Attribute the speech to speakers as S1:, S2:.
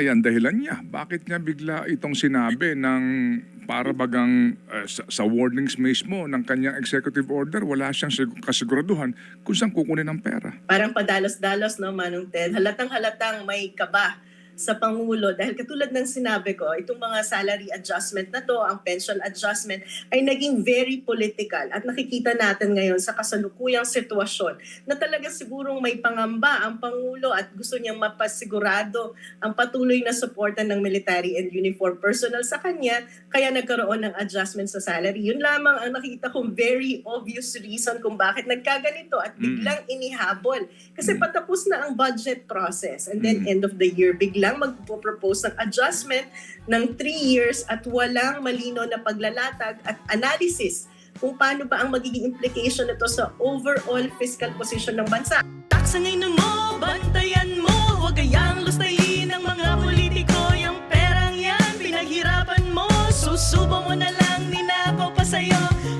S1: ay ang dahilan niya. Bakit niya bigla itong sinabi ng para bagang eh, sa, sa warnings mismo ng kanyang executive order, wala siyang sig- kasiguraduhan kung saan kukunin ang pera.
S2: Parang padalos-dalos no, Manong Ted. Halatang-halatang may kaba sa Pangulo dahil katulad ng sinabi ko, itong mga salary adjustment na to, ang pension adjustment, ay naging very political at nakikita natin ngayon sa kasalukuyang sitwasyon na talaga sigurong may pangamba ang Pangulo at gusto niyang mapasigurado ang patuloy na suporta ng military and uniform personnel sa kanya kaya nagkaroon ng adjustment sa salary. Yun lamang ang nakita kong very obvious reason kung bakit nagkaganito at biglang inihabol. Kasi
S1: Mm.
S2: patapos na ang budget process and then
S1: Mm.
S2: end of the year, biglang magpo-propose ng adjustment ng three years at walang malino na paglalatag at analysis kung paano ba ang magiging implication nito sa overall fiscal position ng bansa.
S3: Taksangay na mo, bantayan mo Huwag kayang lustayin ng mga politiko Yung perang yan, pinaghirapan mo Susubo mo na lang